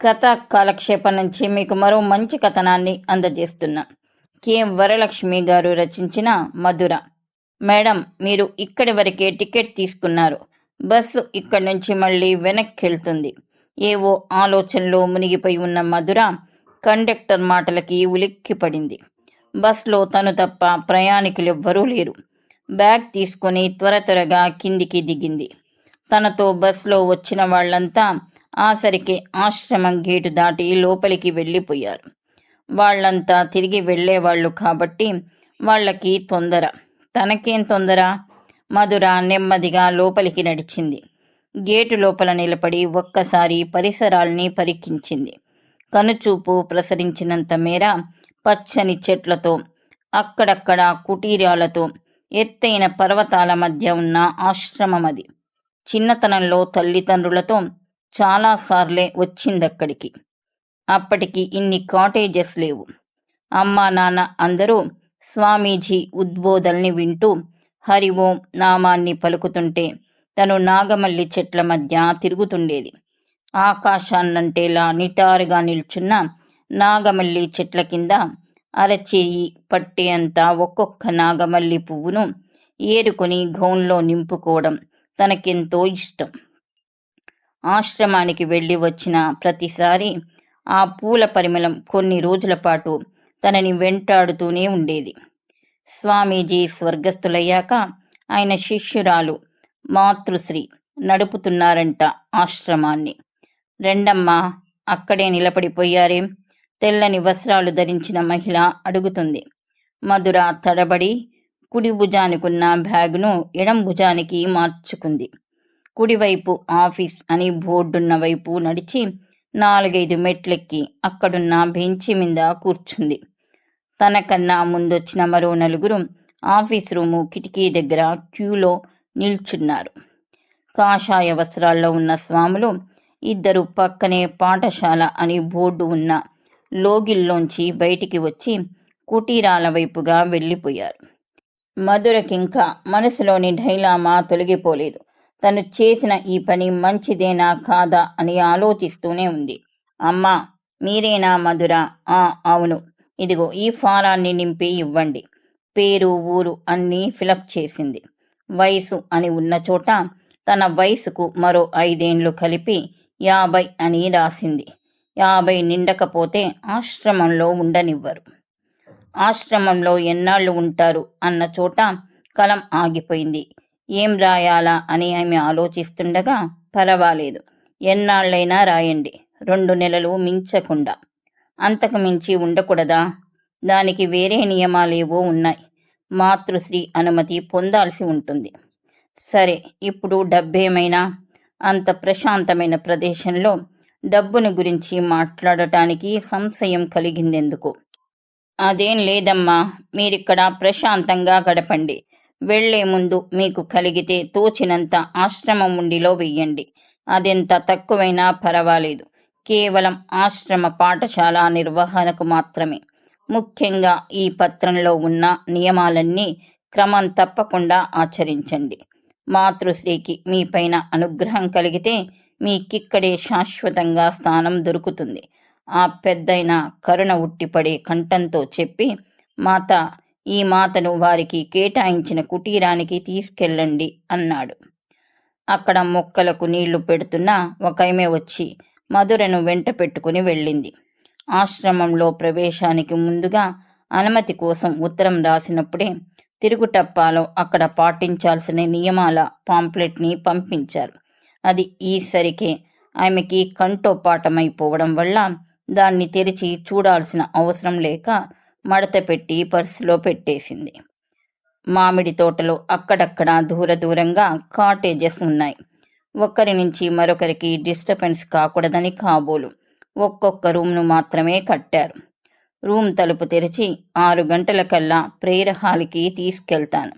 కథ కాలక్షేపం నుంచి మీకు మరో మంచి కథనాన్ని అందజేస్తున్నా. కె. వరలక్ష్మి గారు రచించిన మధుర. మేడం మీరు ఇక్కడి వరకే టికెట్ తీసుకున్నారు. బస్సు ఇక్కడి నుంచి మళ్ళీ వెనక్కి వెళ్తుంది ఏవో ఆలోచనలో మునిగిపోయి ఉన్న మధుర కండక్టర్ మాటలకి ఉలిక్కి పడింది. బస్లో తను తప్ప ప్రయాణికులు ఎవ్వరూ లేరు. బ్యాగ్ తీసుకొని త్వర త్వరగా కిందికి దిగింది. తనతో బస్లో వచ్చిన వాళ్ళంతా ఆసరికి ఆశ్రమం గేటు దాటి లోపలికి వెళ్ళిపోయారు. వాళ్ళంతా తిరిగి వెళ్ళేవాళ్ళు కాబట్టి వాళ్ళకి తొందర. తనకేం తొందర? మధుర నెమ్మదిగా లోపలికి నడిచింది. గేటు లోపల నిలబడి ఒక్కసారి పరిసరాల్ని పరికించింది. కనుచూపు ప్రసరించినంత మేర పచ్చని చెట్లతో అక్కడక్కడ కుటీరాలతో ఎత్తైన పర్వతాల మధ్య ఉన్న ఆశ్రమం అది చిన్నతనంలో తల్లిదండ్రులతో చాలాసార్లే వచ్చిందక్కడికి. అప్పటికి ఇన్ని కాటేజెస్ లేవు. అమ్మా నాన్న అందరూ స్వామీజీ ఉద్బోధల్ని వింటూ హరి ఓం నామాన్ని పలుకుతుంటే తను నాగమల్లి చెట్ల మధ్య తిరుగుతుండేది. ఆకాశాన్నంటేలా నిటారుగా నిల్చున్న నాగమల్లి చెట్ల కింద అరచేయి పట్టే అంతా ఒక్కొక్క నాగమల్లి పువ్వును ఏరుకొని గౌన్లో నింపుకోవడం తనకెంతో ఇష్టం. ఆశ్రమానికి వెళ్ళి వచ్చిన ప్రతిసారి ఆ పూల పరిమళం కొన్ని రోజుల పాటు తనని వెంటాడుతూనే ఉండేది. స్వామీజీ స్వర్గస్థులయ్యాక ఆయన శిష్యురాలు మాతృశ్రీ నడుపుతున్నారంట ఆశ్రమాన్ని. రెండమ్మ అక్కడే నిలబడిపోయారేం? తెల్లని వస్త్రాలు ధరించిన మహిళ అడుగుతుంది. మధుర తడబడి కుడి భుజానికున్న బ్యాగును ఎడం భుజానికి మార్చుకుంది. కుడివైపు ఆఫీస్ అని బోర్డున్న వైపు నడిచి నాలుగైదు మెట్లెక్కి అక్కడున్న బెంచి మీద కూర్చుంది. తనకన్నా ముందొచ్చిన మరో నలుగురు ఆఫీస్ రూము కిటికీ దగ్గర క్యూలో నిల్చున్నారు. కాషాయ వస్త్రాల్లో ఉన్న స్వాములు ఇద్దరు పక్కనే పాఠశాల అని బోర్డు ఉన్న లోగిల్లోంచి బయటికి వచ్చి కుటీరాల వైపుగా వెళ్ళిపోయారు. మధురకింకా మనసులోని ఢైలామా తొలగిపోలేదు. తను చేసిన ఈ పని మంచిదేనా కాదా అని ఆలోచిస్తూనే ఉంది. అమ్మా మీరేనా మధుర? ఆ అవును. ఇదిగో ఈ ఫారాన్ని నింపి ఇవ్వండి. పేరు ఊరు అన్నీ ఫిలప్ చేసింది. వయసు అని ఉన్న చోట తన వయసుకు మరో ఐదేండ్లు కలిపి యాభై అని రాసింది. యాభై నిండకపోతే ఆశ్రమంలో ఉండనివ్వరు. ఆశ్రమంలో ఎన్నాళ్ళు ఉంటారు అన్న చోట కలం ఆగిపోయింది. ఏం రాయాలా అని ఆమె ఆలోచిస్తుండగా పర్వాలేదు. ఎన్నాళ్ళైనా రాయండి. రెండు నెలలు మించకుండా. అంతకు మించి ఉండకూడదా? దానికి వేరే నియమాలేవో ఉన్నాయి. మాతృశ్రీ అనుమతి పొందాల్సి ఉంటుంది. సరే ఇప్పుడు డబ్బేమైనా? అంత ప్రశాంతమైన ప్రదేశంలో డబ్బును గురించి మాట్లాడటానికి సంశయం కలిగిందెందుకు? అదేం లేదమ్మా. మీరిక్కడ ప్రశాంతంగా గడపండి. వెళ్ళే ముందు మీకు కలిగితే తోచినంత ఆశ్రమం ఉండిలో వెయ్యండి. అదెంత తక్కువైనా పర్వాలేదు. కేవలం ఆశ్రమ పాఠశాల నిర్వహణకు మాత్రమే. ముఖ్యంగా ఈ పత్రంలో ఉన్న నియమాలన్నీ క్రమం తప్పకుండా ఆచరించండి. మాతృశ్రీకి మీపైన అనుగ్రహం కలిగితే మీకిక్కడే శాశ్వతంగా స్థానం దొరుకుతుంది. ఆ పెద్దయిన కరుణ ఉట్టిపడే కంఠంతో చెప్పి మాత ఈ మాతను వారికి కేటాయించిన కుటీరానికి తీసుకెళ్ళండి అన్నాడు. అక్కడ మొక్కలకు నీళ్ళు పెడుతున్న ఒకైమే వచ్చి మధురను వెంట పెట్టుకుని వెళ్ళింది. ఆశ్రమంలో ప్రవేశానికి ముందుగా అనుమతి కోసం ఉత్తరం రాసినప్పుడే తిరుగుటప్పాలో అక్కడ పాటించాల్సిన నియమాల పాంప్లెట్ని పంపించారు. అది ఈసరికే ఆమెకి కంఠోపాఠమైపోవడం వల్ల దాన్ని తెరిచి చూడాల్సిన అవసరం లేక మడత పెట్టి పర్సులో పెట్టేసింది. మామిడి తోటలో అక్కడక్కడ దూర దూరంగా కాటేజెస్ ఉన్నాయి. ఒకరి నుంచి మరొకరికి డిస్టర్బెన్స్ కాకూడదని కాబోలు. ఒక్కొక్క రూమ్ను మాత్రమే కట్టారు. రూమ్ తలుపు తెరిచి ఆరు గంటలకల్లా ప్రేయర్ హాల్కి తీసుకెళ్తాను.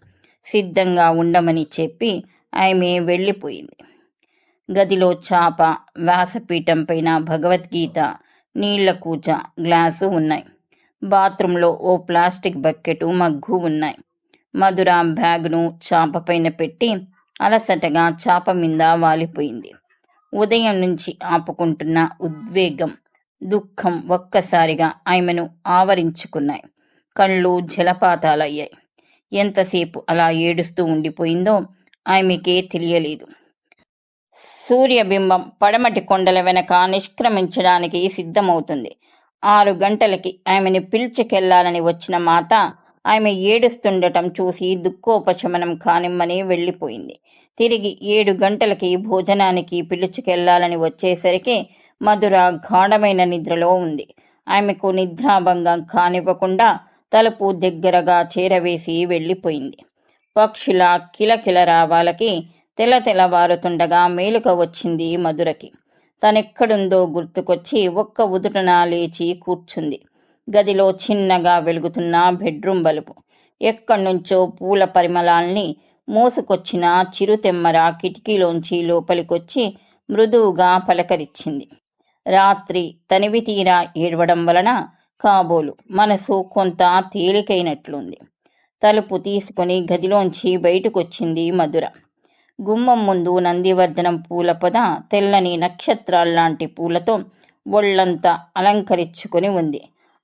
సిద్ధంగా ఉండమని చెప్పి ఆమె వెళ్ళిపోయింది. గదిలో చాప వ్యాసపీఠం పైన భగవద్గీత నీళ్ళ కూచ గ్లాసు ఉన్నాయి. బాత్రూంలో ఓ ప్లాస్టిక్ బకెటు మగ్గు ఉన్నాయి. మధుర బ్యాగ్ను చాప పైన పెట్టి అలసటగా చాప మీద వాలిపోయింది. ఉదయం నుంచి ఆపుకుంటున్న ఉద్వేగం దుఃఖం ఒక్కసారిగా ఆమెను ఆవరించుకున్నాయి. కళ్ళు జలపాతాలయ్యాయి. ఎంతసేపు అలా ఏడుస్తూ ఉండిపోయిందో ఆమెకే తెలియలేదు. సూర్యబింబం పడమటి కొండల వెనక నిష్క్రమించడానికి సిద్ధమవుతుంది. ఆరు గంటలకి ఆమెని పిలిచికెళ్ళాలని వచ్చిన మాత ఆమె ఏడుస్తుండటం చూసి దుఃఖోపశమనం కానిమ్మని వెళ్ళిపోయింది. తిరిగి ఏడు గంటలకి భోజనానికి పిలుచుకెళ్ళాలని వచ్చేసరికి మధుర గాఢమైన నిద్రలో ఉంది. ఆమెకు నిద్రాభంగం కానివ్వకుండా తలుపు దగ్గరగా చేరవేసి వెళ్ళిపోయింది. పక్షుల కిలకిల రావాలకి తెల తెలవారుతుండగా మేలుక వచ్చింది మధురకి. తనెక్కడుందో గుర్తుకొచ్చి ఒక్క ఉదుటన లేచి కూర్చుంది. గదిలో చిన్నగా వెలుగుతున్న బెడ్రూమ్ బలుపు. ఎక్కడ్నుంచో పూల పరిమళాల్ని మోసుకొచ్చిన చిరుతెమ్మర కిటికీలోంచి లోపలికొచ్చి మృదువుగా పలకరించింది రాత్రి తనివి తీరా ఏడవడం వలన కాబోలు మనసు కొంత తేలికైనట్లుంది. తలుపు తీసుకుని గదిలోంచి బయటకొచ్చింది మధుర. గుమ్మం ముందు నందివర్ధనం పూల పొద తెల్లని నక్షత్రాల్లాంటి పూలతో ఒళ్ళంతా అలంకరించుకుని ఉంది.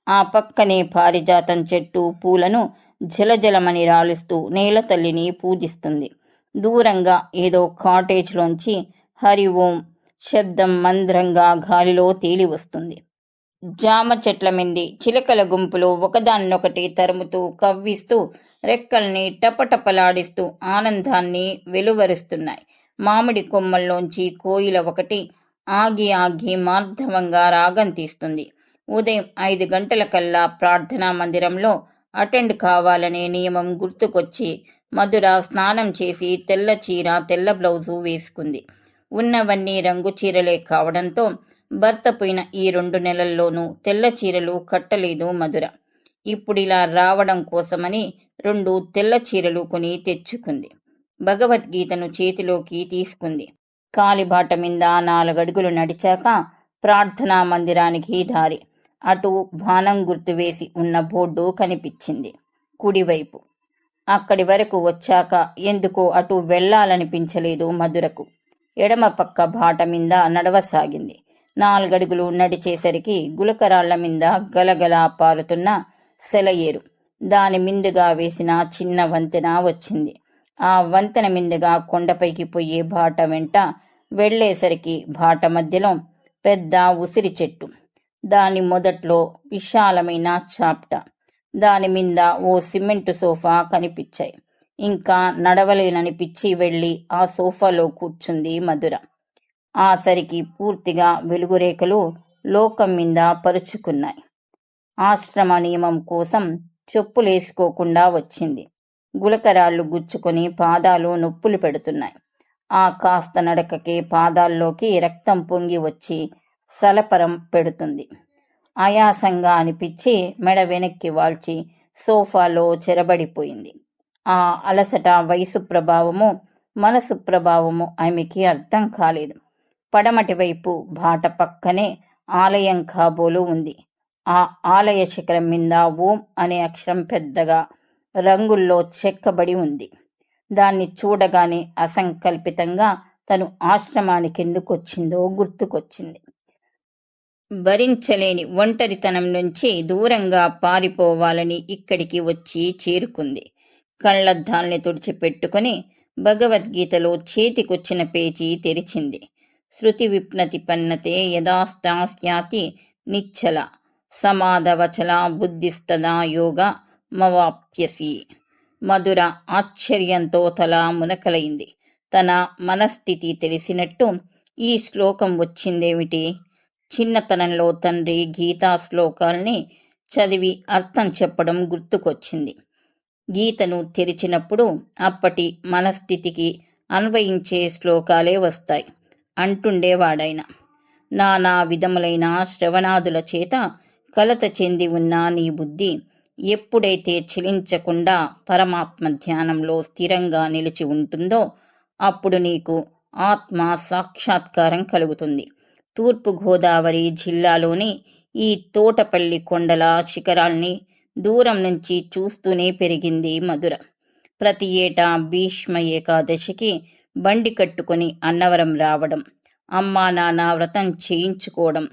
ఆ పక్కనే పారిజాతం చెట్టు పూలను జలజలమని రాలుస్తూ నేల తల్లిని పూజిస్తుంది. దూరంగా ఏదో కాటేజ్లోంచి హరి ఓం శబ్దం మంద్రంగా గాలిలో తేలి వస్తుంది. జామ చెట్ల మింది చిలకల గుంపులు ఒకదాన్నొకటి తరుముతూ కవ్విస్తూ రెక్కల్ని టపటపలాడిస్తూ ఆనందాన్ని వెలువరుస్తున్నాయి. మామిడి కొమ్మల్లోంచి కోయిల ఒకటి ఆగి ఆగి మార్ధవంగా రాగం తీస్తుంది. ఉదయం ఐదు గంటలకల్లా ప్రార్థనా మందిరంలో అటెండ్ కావాలనే నియమం గుర్తుకొచ్చి మధుర స్నానం చేసి తెల్ల చీర తెల్ల బ్లౌజు వేసుకుంది. ఉన్నవన్నీ రంగు చీరలే కావడంతో భర్త పోయిన ఈ రెండు నెలల్లోనూ తెల్ల చీరలు కట్టలేదు మధుర. ఇప్పుడు ఇలా రావడం కోసమని రెండు తెల్ల చీరలు కొని తెచ్చుకుంది. భగవద్గీతను చేతిలోకి తీసుకుంది. కాలిబాట మీద నాలుగడుగులు నడిచాక ప్రార్థనా మందిరానికి దారి. అటు బాణం గుర్తు వేసి ఉన్న బోర్డు కనిపించింది కుడివైపు. అక్కడి వరకు వచ్చాక ఎందుకో అటు వెళ్ళాలనిపించలేదు మధురకు. ఎడమ పక్క బాట మీద నడవసాగింది. నాలుగడుగులు నడిచేసరికి గులకరాళ్ళ మీద గలగల పారుతున్న సెలయేరు. దాని మిందుగా వేసిన చిన్న వంతెన వచ్చింది. ఆ వంతెన మిందుగా కొండపైకి పోయే బాట వెంట వెళ్ళేసరికి బాట మధ్యలో పెద్ద ఉసిరి చెట్టు. దాని మొదట్లో విశాలమైన చాప్ట. దాని మీద ఓ సిమెంటు సోఫా కనిపించాయి. ఇంకా నడవలేననిపించి వెళ్ళి ఆ సోఫాలో కూర్చుంది మధుర. ఆ సరికి పూర్తిగా వెలుగురేఖలు లోకం మీద పరుచుకున్నాయి. ఆశ్రమ నియమం కోసం చెప్పులేసుకోకుండా వచ్చింది. గులకరాళ్ళు గుచ్చుకొని పాదాలు నొప్పులు పెడుతున్నాయి. ఆ కాస్త నడకకి పాదాల్లోకి రక్తం పొంగి వచ్చి సలపరం పెడుతుంది. ఆయాసంగా అనిపించి మెడ వెనక్కి వాల్చి సోఫాలో చెరబడిపోయింది. ఆ అలసట వయసు ప్రభావము మనసు ప్రభావము ఆమెకి అర్థం కాలేదు. పడమటి వైపు బాట పక్కనే ఆలయం కాబోలు ఉంది. ఆ ఆలయ శిఖరం మీద ఓం అనే అక్షరం పెద్దగా రంగుల్లో చెక్కబడి ఉంది. దాన్ని చూడగానే అసంకల్పితంగా తను ఆశ్రమానికి ఎందుకు వచ్చిందో గుర్తుకొచ్చింది. భరించలేని ఒంటరితనం నుంచి దూరంగా పారిపోవాలని ఇక్కడికి వచ్చి చేరుకుంది. కళ్ళద్దాల్ని తుడిచిపెట్టుకుని భగవద్గీతలో చేతికొచ్చిన పేజీ తెరిచింది. శృతి విప్నతి పన్నతే యథాస్థాస్యాతి నిచ్చల సమాధవచల బుద్ధిస్తదా యోగ మవాప్యసి. మధుర ఆశ్చర్యంతో తల మునకలైంది తన మనస్థితి తెలిసినట్టు ఈ శ్లోకం వచ్చిందేమిటి? చిన్నతనంలో తండ్రి గీతా శ్లోకాల్ని చదివి అర్థం చెప్పడం గుర్తుకొచ్చింది. గీతను తెరిచినప్పుడు అప్పటి మనస్థితికి అన్వయించే శ్లోకాలే వస్తాయి. అంటుండేవాడైన. నానా విధములైన శ్రవణాదుల చేత కలత చెంది ఉన్న నీ బుద్ధి ఎప్పుడైతే చలించకుండా పరమాత్మ ధ్యానంలో స్థిరంగా నిలిచి ఉంటుందో అప్పుడు నీకు ఆత్మ సాక్షాత్కారం కలుగుతుంది. తూర్పు గోదావరి జిల్లాలోని ఈ తోటపల్లి కొండల శిఖరాల్ని దూరం నుంచి చూస్తూనే పెరిగింది మధుర. ప్రతి ఏటా భీష్మ ఏకాదశికి బండి కట్టుకుని అన్నవరం రావడం అమ్మా నాన్న వ్రతం చేయించుకోవడం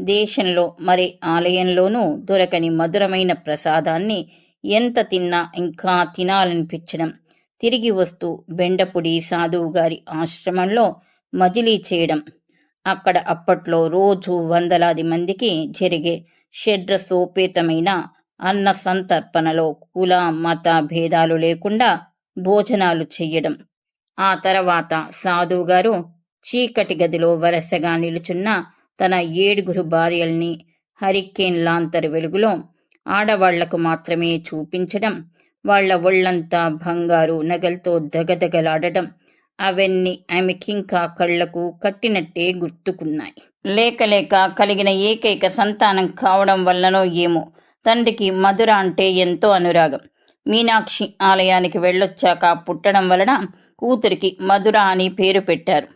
దేశంలో మరి ఆలయంలోనూ దొరకని మధురమైన ప్రసాదాన్ని ఎంత తిన్నా ఇంకా తినాలనిపించడం. తిరిగి వస్తూ బెండపుడి సాధువు గారి ఆశ్రమంలో మజిలీ చేయడం. అక్కడ అప్పట్లో రోజు వందలాది మందికి జరిగే షడ్రసోపేతమైన అన్న సంతర్పణలో కుల మత భేదాలు లేకుండా భోజనాలు చెయ్యడం. ఆ తర్వాత సాధువు గారు చీకటి గదిలో వరసగా నిలుచున్న తన ఏడుగురు భార్యల్ని హరికేన్ లాంతర్ వెలుగులో ఆడవాళ్ళకు మాత్రమే చూపించడం వాళ్ళ ఒళ్ళంతా బంగారు నగలతో దగదగలాడడం అవన్నీ ఆమెకింకా కళ్ళకు కట్టినట్టే గుర్తుకున్నాయి. లేక లేక కలిగిన ఏకైక సంతానం కావడం వల్లనో ఏమో తండ్రికి మధుర అంటే ఎంతో అనురాగం. మీనాక్షి ఆలయానికి వెళ్ళొచ్చాక పుట్టడం వలన కూతురికి మధుర అని పేరు పెట్టారు.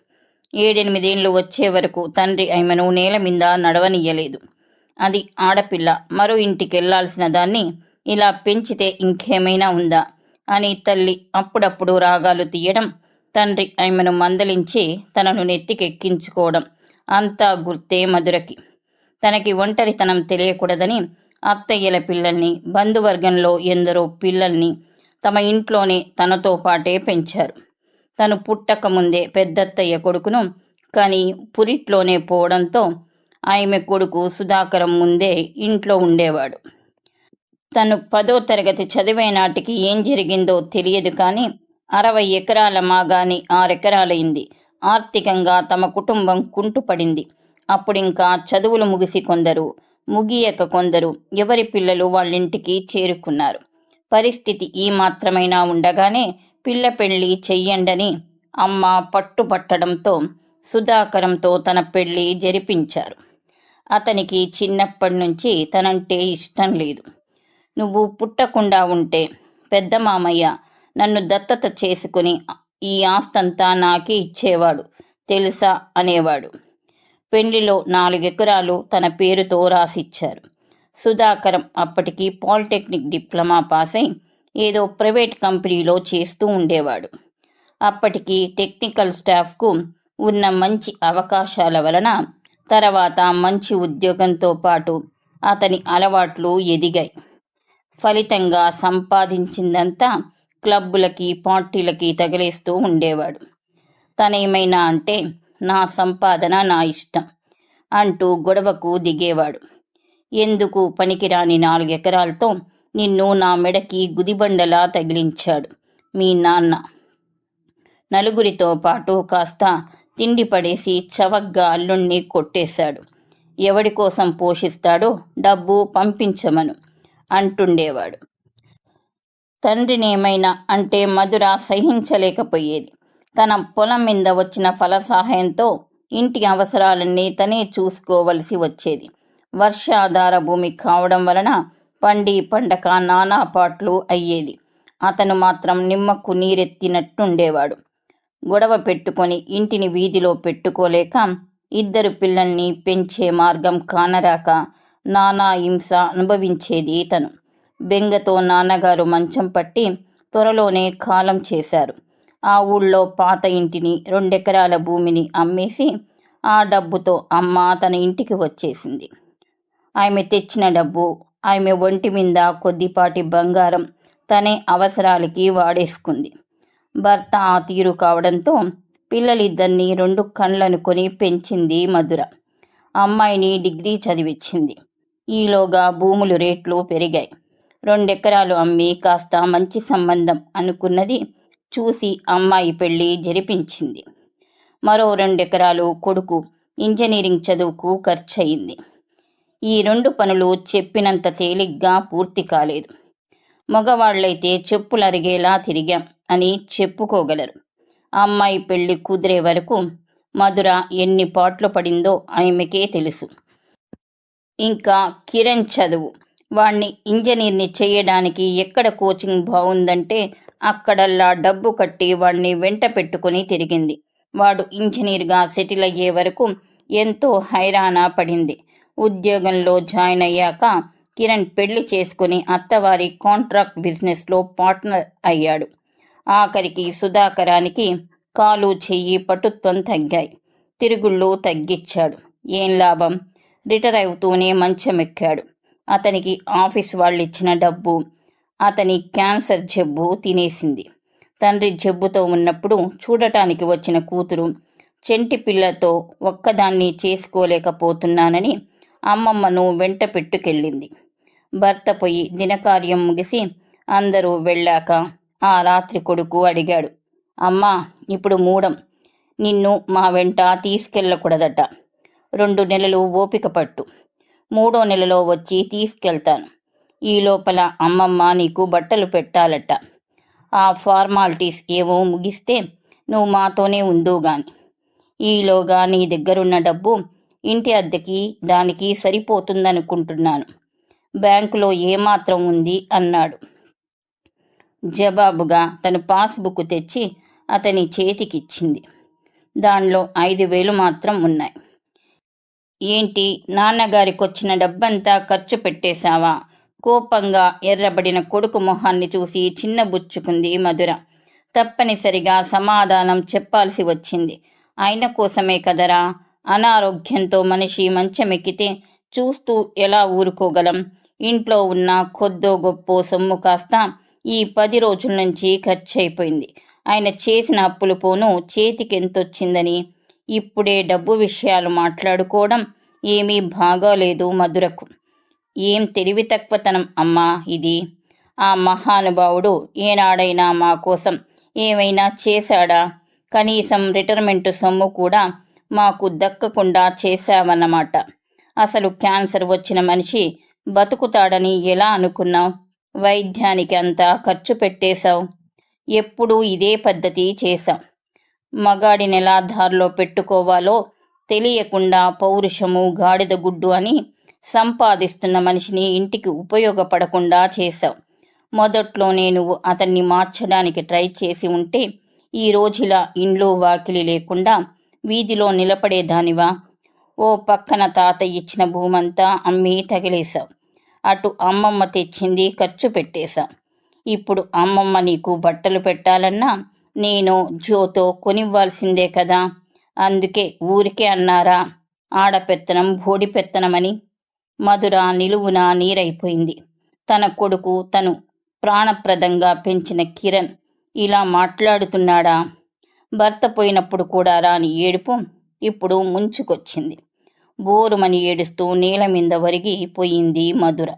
ఏడెనిమిదేండ్లు వచ్చే వరకు తండ్రి ఆమెను నేల మీద నడవనియ్యలేదు. అది ఆడపిల్ల మరో ఇంటికి వెళ్ళాల్సిన దాన్ని ఇలా పెంచితే ఇంకేమైనా ఉందా? అని తల్లి అప్పుడప్పుడు రాగాలు తీయడం తండ్రి ఆమెను మందలించి తనను నెత్తికెక్కించుకోవడం అంతా గుర్తే మధురకి. తనకి ఒంటరితనం తెలియకూడదని అత్తయ్యల పిల్లల్ని బంధువర్గంలో ఎందరో పిల్లల్ని తమ ఇంట్లోనే తనతో పాటే పెంచారు. తను పుట్టక ముందే పెద్దత్తయ్య కొడుకును కానీ పురిట్లోనే పోవడంతో ఆమె కొడుకు సుధాకరం ముందే ఇంట్లో ఉండేవాడు. తను పదో తరగతి చదివే నాటికి ఏం జరిగిందో తెలియదు కానీ అరవై ఎకరాల మాగాని ఆరెకరాలైంది. ఆర్థికంగా తమ కుటుంబం కుంటుపడింది. అప్పుడింకా చదువులు ముగిసి కొందరు ముగియక కొందరు ఎవరి పిల్లలు వాళ్ళింటికి చేరుకున్నారు. పరిస్థితి ఈ మాత్రమైనా ఉండగానే పిల్ల పెళ్ళి చెయ్యండని అమ్మ పట్టుబట్టడంతో సుధాకరంతో తన పెళ్ళి జరిపించారు. అతనికి చిన్నప్పటి నుంచి తనంటే ఇష్టం లేదు. నువ్వు పుట్టకుండా ఉంటే పెద్ద మామయ్య నన్ను దత్తత చేసుకుని ఈ ఆస్తంతా నాకే ఇచ్చేవాడు తెలుసా? అనేవాడు. పెళ్ళిలో నాలుగెకరాలు తన పేరుతో రాసిచ్చారు. సుధాకరం అప్పటికి పాలిటెక్నిక్ డిప్లొమా పాస్ అయి ఏదో ప్రైవేట్ కంపెనీలో చేస్తూ ఉండేవాడు. అప్పటికి టెక్నికల్ స్టాఫ్కు ఉన్న మంచి అవకాశాల వలన తర్వాత మంచి ఉద్యోగంతో పాటు అతని అలవాట్లు ఎదిగాయి. ఫలితంగా సంపాదించిందంతా క్లబ్బులకి పార్టీలకి తగిలేస్తూ ఉండేవాడు. తనేమైనా అంటే నా సంపాదన నా ఇష్టం అంటూ గొడవకు దిగేవాడు. ఎందుకు పనికిరాని నాలుగెకరాలతో నిన్ను నా మెడకి గుదిబండలా తగిలించాడు మీ నాన్న. నలుగురితో పాటు కాస్త తిండి పడేసి చవగ్గా అల్లుణ్ణి కొట్టేశాడు. ఎవడి కోసం పోషిస్తాడో డబ్బు పంపించమను అంటుండేవాడు. తండ్రినేమైనా అంటే మధుర సహించలేకపోయేది. తన పొలం మీద వచ్చిన ఫల సహాయంతో ఇంటి అవసరాలన్నీ తనే చూసుకోవలసి వచ్చేది. వర్షాధార భూమి కావడం వలన పండి పండక నానా పాట్లు అయ్యేది. అతను మాత్రం నిమ్మకు నీరెత్తినట్టుండేవాడు. గొడవ పెట్టుకొని ఇంటిని వీధిలో పెట్టుకోలేక ఇద్దరు పిల్లల్ని పెంచే మార్గం కానరాక నానా హింస అనుభవించేది తను బెంగతో నాన్నగారు మంచం పట్టి త్వరలోనే కాలం చేశారు. ఆ ఊళ్ళో పాత ఇంటిని రెండెకరాల భూమిని అమ్మేసి ఆ డబ్బుతో అమ్మ తన ఇంటికి వచ్చేసింది. ఆమె తెచ్చిన డబ్బు ఆమె ఒంటి మీద కొద్దిపాటి బంగారం తనే అవసరాలకి వాడేసుకుంది. భర్త ఆ తీరు కావడంతో పిల్లలిద్దరినీ రెండు కళ్ళనుకొని పెంచింది మధుర. అమ్మాయిని డిగ్రీ చదివించింది ఈలోగా భూములు రేట్లు పెరిగాయి. రెండెకరాలు అమ్మి కాస్త మంచి సంబంధం అనుకున్నది చూసి అమ్మాయి పెళ్ళి జరిపించింది. మరో రెండెకరాలు కొడుకు ఇంజనీరింగ్ చదువుకు ఖర్చయింది. ఈ రెండు పనులు చెప్పినంత తేలిగ్గా పూర్తి కాలేదు. మగవాళ్ళైతే చెప్పులు అరిగేలా తిరిగాం అని చెప్పుకోగలరు. అమ్మాయి పెళ్ళి కుదిరే వరకు మధుర ఎన్ని పాట్లు పడిందో ఆమెకే తెలుసు. ఇంకా కిరణ్ చదువు. వాణ్ణి ఇంజనీర్ని చేయడానికి ఎక్కడ కోచింగ్ బాగుందంటే అక్కడల్లా డబ్బు కట్టి వాణ్ణి వెంట పెట్టుకుని తిరిగింది. వాడు ఇంజనీర్గా సెటిల్ అయ్యే వరకు ఎంతో హైరాణ పడింది. ఉద్యోగంలో జాయిన్ అయ్యాక కిరణ్ పెళ్ళి చేసుకుని అత్తవారి కాంట్రాక్ట్ బిజినెస్లో పార్ట్నర్ అయ్యాడు. ఆఖరికి సుధాకరానికి కాలు చెయ్యి పటుత్వం తగ్గాయి. తిరుగుళ్ళు తగ్గిచ్చాడు ఏం లాభం? రిటైర్ అవుతూనే మంచమెక్కాడు. అతనికి ఆఫీస్ వాళ్ళు ఇచ్చిన డబ్బు అతని క్యాన్సర్ జబ్బు తినేసింది. తండ్రి జబ్బుతో ఉన్నప్పుడు చూడటానికి వచ్చిన కూతురు చెంటి పిల్లతో ఒక్కదాన్ని చేసుకోలేకపోతున్నానని అమ్మమ్మను వెంట పెట్టుకెళ్ళింది. భర్త పోయి దినకార్యం ముగిసి అందరూ వెళ్ళాక ఆ రాత్రి కొడుకు అడిగాడు అమ్మా ఇప్పుడు మూడం. నిన్ను మా వెంట తీసుకెళ్ళకూడదట. రెండు నెలలు ఓపిక పట్టు. మూడో నెలలో వచ్చి తీసుకెళ్తాను. ఈ లోపల అమ్మమ్మ నీకు బట్టలు పెట్టాలట. ఆ ఫార్మాలిటీస్ ఏవో ముగిస్తే నువ్వు మాతోనే ఉందో గాని. ఈలోగా నీ దగ్గరున్న డబ్బు ఇంటి అద్దెకి దానికి సరిపోతుందనుకుంటున్నాను. బ్యాంకులో ఏమాత్రం ఉంది? అన్నాడు. జవాబుగా తను పాస్బుక్ తెచ్చి అతని చేతికిచ్చింది. దానిలో ఐదు వేలు మాత్రం ఉన్నాయి. ఏంటి? నాన్నగారికొచ్చిన డబ్బంతా ఖర్చు పెట్టేశావా? కోపంగా ఎర్రబడిన కొడుకు మొహాన్ని చూసి చిన్నబుచ్చుకుంది మధుర. తప్పనిసరిగా సమాధానం చెప్పాల్సి వచ్చింది. ఆయన కోసమే కదరా? అనారోగ్యంతో మనిషి మంచమెక్కితే చూస్తూ ఎలా ఊరుకోగలం? ఇంట్లో ఉన్న కొద్దో గొప్పో సొమ్ము కాస్త ఈ పది రోజుల నుంచి ఖర్చయిపోయింది. ఆయన చేసిన అప్పులు పోను చేతికెంతొచ్చిందని ఇప్పుడే డబ్బు విషయాలు మాట్లాడుకోవడం ఏమీ బాగాలేదు మధురకు. ఏం తెలివి తక్కువతనం అమ్మా ఇది? ఆ మహానుభావుడు ఏనాడైనా మా కోసం ఏమైనా చేశాడా? కనీసం రిటైర్మెంట్ సొమ్ము కూడా మాకు దక్కకుండా చేశావన్నమాట. అసలు క్యాన్సర్ వచ్చిన మనిషి బతుకుతాడని ఎలా అనుకున్నావు? వైద్యానికి అంతా ఖర్చు పెట్టేశావు. ఎప్పుడూ ఇదే పద్ధతి చేశాం. మగాడిని ఎలా దారిలో పెట్టుకోవాలో తెలియకుండా పౌరుషము గాడిద గుడ్డు అని సంపాదిస్తున్న మనిషిని ఇంటికి ఉపయోగపడకుండా చేశావు. మొదట్లోనే నువ్వు అతన్ని మార్చడానికి ట్రై చేసి ఉంటే ఈ రోజులా ఇండ్లు వాకిలి లేకుండా వీధిలో నిలబడేదానివా? ఓ పక్కన తాత ఇచ్చిన భూమంతా అమ్మి తగిలేశావు అటు అమ్మమ్మ తెచ్చింది ఖర్చు పెట్టేశాం. ఇప్పుడు అమ్మమ్మ నీకు బట్టలు పెట్టాలన్నా నేను జోతో కొనివ్వాల్సిందే కదా? అందుకే ఊరికే అన్నారా? ఆడపెత్తనం బోడి పెత్తనమని మధుర నిలువున నీరైపోయింది. తన కొడుకు తను ప్రాణప్రదంగా పెంచిన కిరణ్ ఇలా మాట్లాడుతున్నాడా? భర్త పోయినప్పుడు కూడా రాని ఏడుపు ఇప్పుడు ముంచుకొచ్చింది. బోరుమని ఏడుస్తూ నేల మీద వరిగి పోయింది మధుర.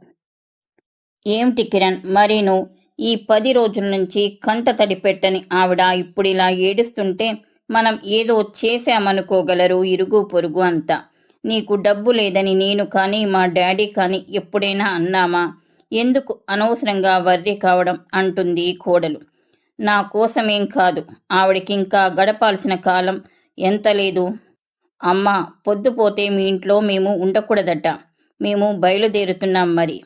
ఏమిటి కిరణ్ మరీను ఈ పది రోజుల నుంచి కంట తడి పెట్టని ఆవిడ ఇప్పుడు ఇలా ఏడుస్తుంటే మనం ఏదో చేశామనుకోగలరు ఇరుగు పొరుగు అంతా. నీకు డబ్బు లేదని నేను కానీ మా డాడీ కానీ ఎప్పుడైనా అన్నామా? ఎందుకు అనవసరంగా వర్రి కావడం? అంటుంది కోడలు. నా కోసమేం కాదు. ఆవిడకి ఇంకా గడపాల్సిన కాలం ఎంత లేదు. అమ్మ పొద్దుపోతే మీ ఇంట్లో మేము ఉండకూడదట. మేము బయలుదేరుతున్నాం మరి.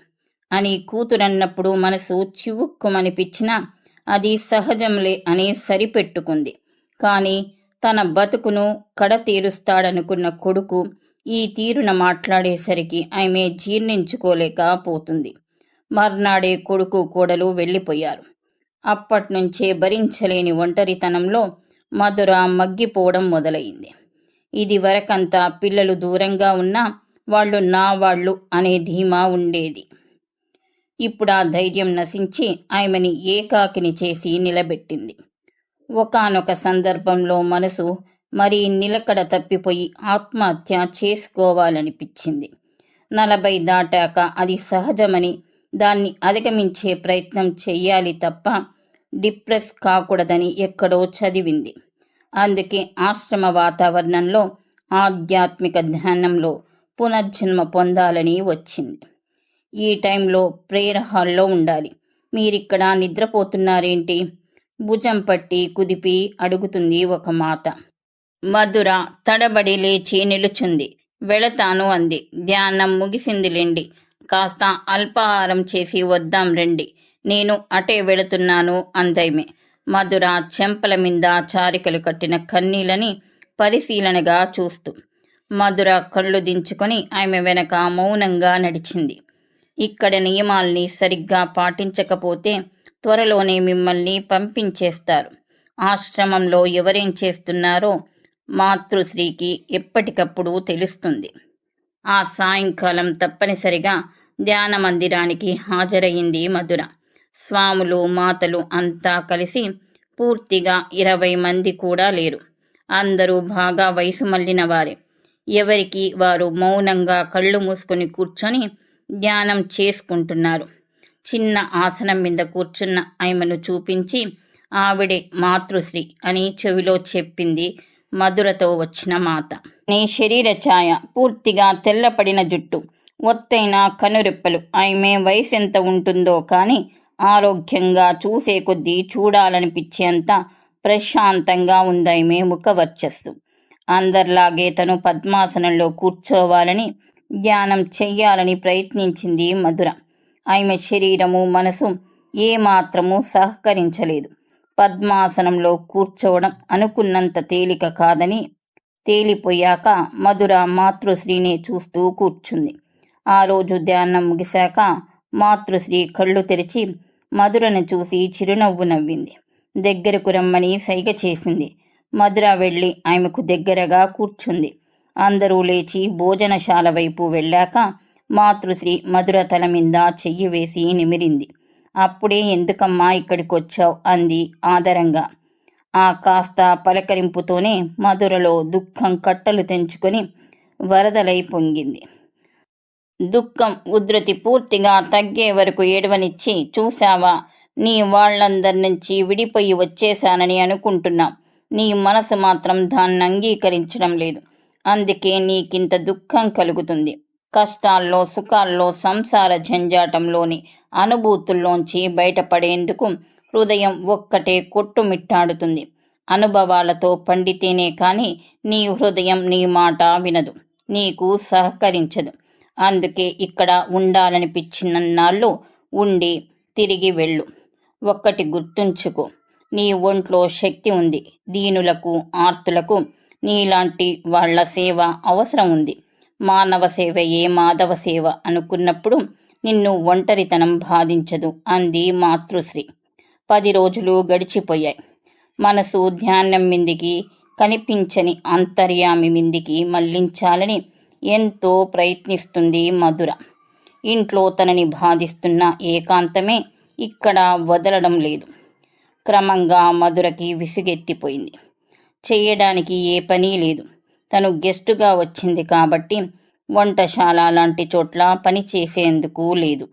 అని కూతురన్నప్పుడు మనసు చివుక్కుమనిపించినా అది సహజంలే అని సరిపెట్టుకుంది. కానీ తన బతుకును కడ తీరుస్తాడనుకున్న కొడుకు ఈ తీరున మాట్లాడేసరికి ఆమె జీర్ణించుకోలేకపోతుంది మర్నాడే కొడుకు కోడలు వెళ్ళిపోయారు. అప్పట్నుంచే భరించలేని ఒంటరితనంలో మధుర మగ్గిపోవడం మొదలైంది. ఇది వరకంతా పిల్లలు దూరంగా ఉన్నా వాళ్ళు నా వాళ్ళు అనే ధీమా ఉండేది. ఇప్పుడు ఆ ధైర్యం నశించి ఆమెని ఏకాకిని చేసి నిలబెట్టింది. ఒకానొక సందర్భంలో మనసు మరీ నిలకడ తప్పిపోయి ఆత్మహత్య చేసుకోవాలనిపించింది. నలభై దాటాక అది సహజమని దాన్ని అధిగమించే ప్రయత్నం చెయ్యాలి తప్ప డిప్రెస్ కాకూడదని ఎక్కడో చదివింది. అందుకే ఆశ్రమ వాతావరణంలో ఆధ్యాత్మిక ధ్యానంలో పునర్జన్మ పొందాలని వచ్చింది. ఈ టైంలో ప్రేయర్ హాల్లో ఉండాలి. మీరిక్కడ నిద్రపోతున్నారేంటి? భుజం పట్టి కుదిపి అడుగుతుంది ఒక మాత. మధుర తడబడి లేచి నిలుచుంది. వెళతాను అంది. ధ్యానం ముగిసిందిలేండి కాస్త అల్పాహారం చేసి వద్దాం రండి. నేను అటే వెళుతున్నాను అందైమే. మధుర చెంపల మీద చారికలు కట్టిన కన్నీలని పరిశీలనగా చూస్తూ. మధుర కళ్ళు దించుకొని ఆమె వెనక మౌనంగా నడిచింది. ఇక్కడ నియమాల్ని సరిగ్గా పాటించకపోతే త్వరలోనే మిమ్మల్ని పంపించేస్తారు. ఆశ్రమంలో ఎవరేం చేస్తున్నారో మాతృశ్రీకి ఎప్పటికప్పుడు తెలుస్తుంది. ఆ సాయంకాలం తప్పనిసరిగా ధ్యాన మందిరానికి హాజరయింది మధుర. స్వాములు మాతలు అంతా కలిసి పూర్తిగా ఇరవై మంది కూడా లేరు. అందరూ బాగా వయసు మళ్ళిన వారే. ఎవరికి వారు మౌనంగా కళ్ళు మూసుకొని కూర్చొని ధ్యానం చేసుకుంటున్నారు. చిన్న ఆసనం మీద కూర్చున్న ఆమెను చూపించి ఆవిడే మాతృశ్రీ అని చెవిలో చెప్పింది మధురతో వచ్చిన మాత. నీ శరీర ఛాయ పూర్తిగా తెల్లపడిన జుట్టు ఒత్తైన కనురెప్పలు. ఆమె వయసు ఎంత ఉంటుందో కానీ ఆరోగ్యంగా చూసే కొద్దీ చూడాలనిపించేంత ప్రశాంతంగా ఉందామె ముఖ వర్చస్సు. అందరిలాగే తను పద్మాసనంలో కూర్చోవాలని ధ్యానం చెయ్యాలని ప్రయత్నించింది మధుర. ఆమె శరీరము మనసు ఏమాత్రము సహకరించలేదు. పద్మాసనంలో కూర్చోవడం అనుకున్నంత తేలిక కాదని తేలిపోయాక మధుర మాతృశ్రీని చూస్తూ కూర్చుంది. ఆ రోజు ధ్యానం ముగిశాక మాతృశ్రీ కళ్ళు తెరిచి మధురను చూసి చిరునవ్వు నవ్వింది. దగ్గరకు రమ్మని సైగ చేసింది. మధుర వెళ్ళి ఆమెకు దగ్గరగా కూర్చుంది. అందరూ లేచి భోజనశాల వైపు వెళ్ళాక మాతృశ్రీ మధుర తల మీద చెయ్యి వేసి నిమిరింది. అప్పుడే ఎందుకమ్మా ఇక్కడికి వచ్చావు అంది ఆదరంగా. ఆ కాస్త పలకరింపుతోనే మధురలో దుఃఖం కట్టలు తెంచుకొని వరదలై పొంగింది. దుఃఖం ఉధృతి పూర్తిగా తగ్గే వరకు ఏడవనిచ్చి చూశావా? నీ వాళ్ళందరి నుంచి విడిపోయి వచ్చేశానని అనుకుంటున్నాం. నీ మనసు మాత్రం దాన్ని అంగీకరించడం లేదు. అందుకే నీకింత దుఃఖం కలుగుతుంది. కష్టాల్లో సుఖాల్లో సంసార జంజాటంలోని అనుభూతుల్లోంచి బయటపడేందుకు హృదయం ఒక్కటే కొట్టుమిట్టాడుతుంది. అనుభవాలతో పండితేనే కానీ నీ హృదయం నీ మాట వినదు నీకు సహకరించదు. అందుకే ఇక్కడ ఉండాలనిపించినన్నాళ్ళు ఉండి తిరిగి వెళ్ళు. ఒక్కటి గుర్తుంచుకో నీ ఒంట్లో శక్తి ఉంది దీనులకు ఆర్తులకు నీలాంటి వాళ్ళ సేవ అవసరం ఉంది. మానవ సేవయే మాధవ సేవ అనుకున్నప్పుడు నిన్ను ఒంటరితనం బాధించదు అంది మాతృశ్రీ. పది రోజులు గడిచిపోయాయి. మనసు ధ్యానం మిందికి కనిపించని అంతర్యామి మిందికి మళ్ళించాలని ఎంతో ప్రయత్నిస్తుంది మధుర. ఇంట్లో తనని బాధిస్తున్న ఏకాంతమే ఇక్కడ వదలడం లేదు. క్రమంగా మధురకి విసుగెత్తిపోయింది. చేయడానికి ఏ పని లేదు. తను గెస్టుగా వచ్చింది కాబట్టి వంటశాల లాంటి చోట్ల పని చేసేందుకు లేదు.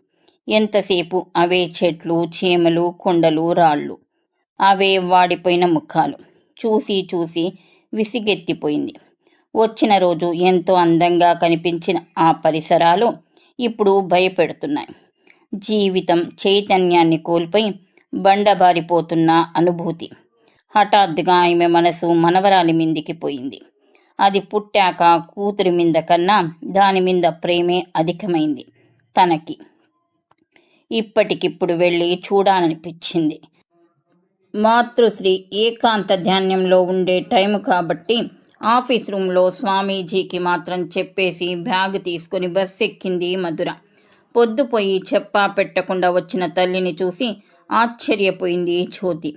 ఎంతసేపు అవే చెట్లు చీమలు కొండలు రాళ్ళు. అవే వాడిపోయిన ముఖాలు. చూసి చూసి విసిగెత్తిపోయింది. వచ్చిన రోజు ఎంతో అందంగా కనిపించిన ఆ పరిసరాలు ఇప్పుడు భయపెడుతున్నాయి. జీవితం చైతన్యాన్ని కోల్పోయి బండబారిపోతున్న అనుభూతి. హఠాత్తుగా ఆమె మనసు మనవరాలి మిందికి పోయింది. అది పుట్టాక కూతురి మీద కన్నా దాని మీద ప్రేమే అధికమైంది తనకి. ఇప్పటికిప్పుడు వెళ్ళి చూడాలనిపించింది. మాతృశ్రీ ఏకాంత ధ్యానంలో ఉండే టైం కాబట్టి ఆఫీస్ రూమ్లో స్వామీజీకి మాత్రం చెప్పేసి బ్యాగ్ తీసుకుని బస్ ఎక్కింది మధుర. పొద్దుపోయి చెప్పా పెట్టకుండా వచ్చిన తల్లిని చూసి ఆశ్చర్యపోయింది జ్యోతి.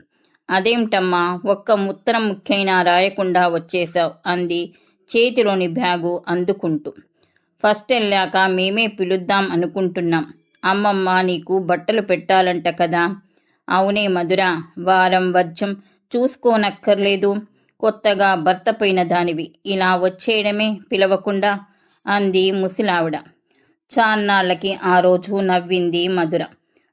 అదేమిటమ్మా ఒక్క ముత్తరం ముఖ్యైనా రాయకుండా వచ్చేశావు? అంది చేతిలోని బ్యాగు అందుకుంటూ. ఫస్ట్ వెళ్ళాక మేమే పిలుద్దాం అనుకుంటున్నాం. అమ్మమ్మ నీకు బట్టలు పెట్టాలంట కదా. అవునే మధుర వారం వర్జం చూసుకోనక్కర్లేదు. కొత్తగా భర్త పోయిన దానివి. ఇలా వచ్చేయడమే పిలవకుండా అంది ముసిలావిడ. చాన్నాళ్ళకి ఆ రోజు నవ్వింది మధుర.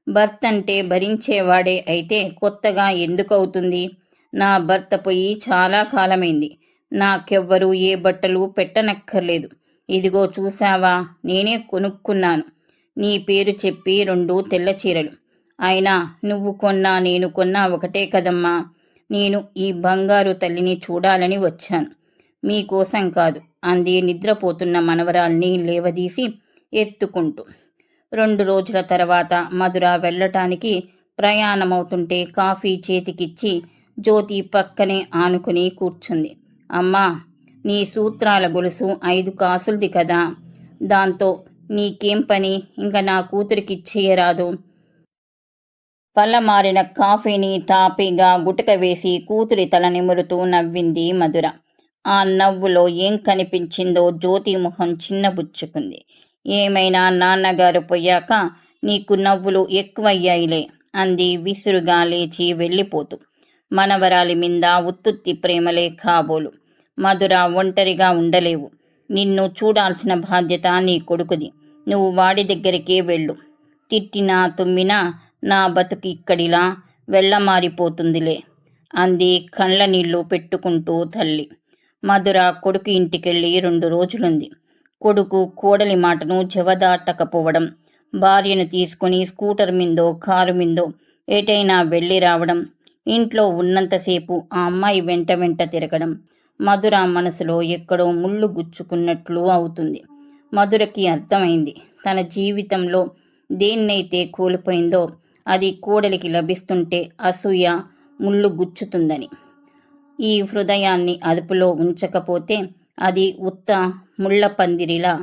భర్త అంటే భరించేవాడే అయితే కొత్తగా ఎందుకవుతుంది? నా భర్త పోయి చాలా కాలమైంది. నాకెవ్వరూ ఏ బట్టలు పెట్టనక్కర్లేదు. ఇదిగో చూసావా నేనే కొనుక్కున్నాను. నీ పేరు చెప్పి రెండు తెల్ల చీరలు. అయినా నువ్వు కొన్నా నేను కొన్నా ఒకటే కదమ్మా. నేను ఈ బంగారు తల్లిని చూడాలని వచ్చాను. మీకోసం కాదు. అంది నిద్రపోతున్న మనవరాల్ని లేవదీసి ఎత్తుకుంటూ. రెండు రోజుల తర్వాత మధుర వెళ్ళటానికి ప్రయాణమవుతుంటే కాఫీ చేతికిచ్చి జ్యోతి పక్కనే ఆనుకుని కూర్చుంది. అమ్మా నీ సూత్రాల గొలుసు ఐదు కాసులది కదా. దాంతో నీకేం పని? ఇంకా నా కూతురికి చేయరాదు పల్లమారిన కాఫీని తాపీగా గుటక వేసి కూతురి తల నిమురుతూ నవ్వింది మధుర. ఆ నవ్వులో ఏం కనిపించిందో జ్యోతి మొహం చిన్నబుచ్చుకుంది ఏమైనా నాన్నగారు పోయాక నీకు నవ్వులు ఎక్కువయ్యాయిలే అంది విసురుగా లేచి వెళ్ళిపోతూ. మనవరాలి మీద ఉత్తుత్తి ప్రేమలే కాబోలు. మధుర ఒంటరిగా ఉండలేవు. నిన్ను చూడాల్సిన బాధ్యత నీ కొడుకుది. నువ్వు వాడి దగ్గరికే వెళ్ళు. తిట్టినా తుమ్మినా నా బతుకు ఇక్కడిలా వెళ్ళమారిపోతుందిలే అంది కళ్ళ నీళ్ళు పెట్టుకుంటూ తల్లి. మధుర కొడుకు ఇంటికెళ్ళి రెండు రోజులుంది. కొడుకు కోడలి మాటను జవదాటకపోవడం భార్యను తీసుకుని స్కూటర్ మిందో కారు మిందో ఏటైనా వెళ్ళి రావడం ఇంట్లో ఉన్నంతసేపు ఆ అమ్మాయి వెంట వెంట తిరగడం మధుర మనసులో ఎక్కడో ముళ్ళు గుచ్చుకున్నట్లు అవుతుంది. మధురకి అర్థమైంది. తన జీవితంలో దేన్నైతే కోల్పోయిందో అది కోడలికి లభిస్తుంటే అసూయ ముళ్ళు గుచ్చుతుందని. ఈ హృదయాన్ని అదుపులో ఉంచకపోతే అది ఉత్త ముళ్ళ పందిరిలా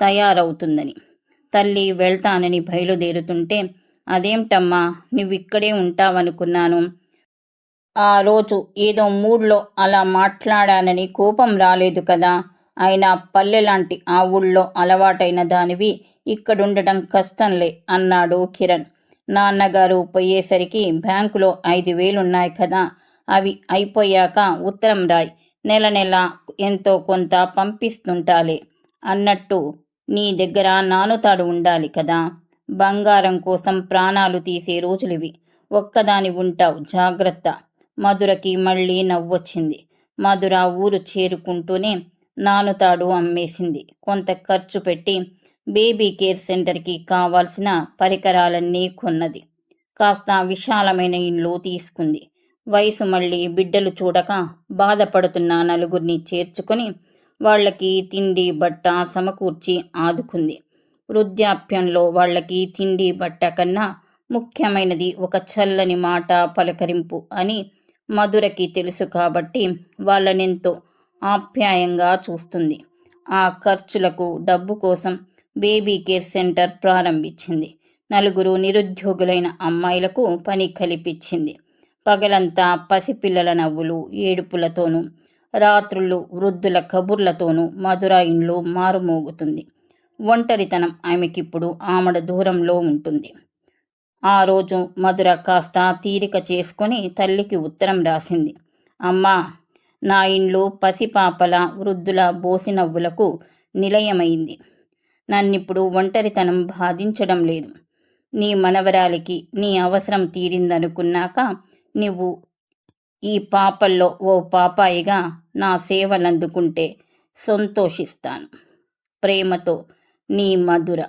తయారవుతుందని. తల్లి వెళ్తానని బయలుదేరుతుంటే అదేంటమ్మా నువ్విక్కడే ఉంటావనుకున్నాను. ఆ రోజు ఏదో మూడ్లో అలా మాట్లాడానని కోపం రాలేదు కదా. అయినా పల్లెలాంటి ఆ ఊళ్ళో అలవాటైన దానివి ఇక్కడుండటం కష్టంలే అన్నాడు కిరణ్. నాన్నగారు పోయేసరికి బ్యాంకులో ఐదు వేలున్నాయి కదా. అవి అయిపోయాక ఉత్తరం రాయి. నెల నెల ఎంతో కొంత పంపిస్తుంటాలి. అన్నట్టు నీ దగ్గర నానుతాడు ఉండాలి కదా. బంగారం కోసం ప్రాణాలు తీసే రోజులివి. ఒక్కదాని ఉంటావు. జాగ్రత్త. మధురకి మళ్ళీ నవ్వొచ్చింది. మధుర ఊరు చేరుకుంటూనే నానుతాడు అమ్మేసింది. కొంత ఖర్చు పెట్టి బేబీ కేర్ సెంటర్కి కావాల్సిన పరికరాలన్నీ కొన్నది. కాస్త విశాలమైన ఇండ్లు తీసుకుంది. వయసు మళ్ళీ బిడ్డలు చూడక బాధపడుతున్న నలుగురిని చేర్చుకొని వాళ్ళకి తిండి బట్ట సమకూర్చి ఆదుకుంది. వృద్ధాప్యంలో వాళ్ళకి తిండి బట్ట కన్నా ముఖ్యమైనది ఒక చల్లని మాట పలకరింపు అని మధురకి తెలుసు కాబట్టి వాళ్ళనెంతో ఆప్యాయంగా చూస్తుంది. ఆ ఖర్చులకు డబ్బు కోసం బేబీ కేర్ సెంటర్ ప్రారంభించింది. నలుగురు నిరుద్యోగులైన అమ్మాయిలకు పని కల్పించింది. పగలంతా పసిపిల్లల నవ్వులు ఏడుపులతోనూ రాత్రులు వృద్ధుల కబుర్లతోనూ మధుర ఇండ్లు మారుమోగుతుంది. ఒంటరితనం ఆమెకిప్పుడు ఆమడ దూరంలో ఉంటుంది. ఆ రోజు మధుర కాస్త తీరిక చేసుకొని తల్లికి ఉత్తరం రాసింది. అమ్మా నా ఇండ్లు పసిపాపల వృద్ధుల బోసినవ్వులకు నిలయమైంది. నన్నిప్పుడు ఒంటరితనం బాధించడం లేదు. నీ మనవరాలికి నీ అవసరం తీరిందనుకున్నాక నువ్వు ఈ పాపల్లో ఓ పాపాయిగా నా సేవలందుకుంటే సంతోషిస్తాను. ప్రేమతో నీ మధుర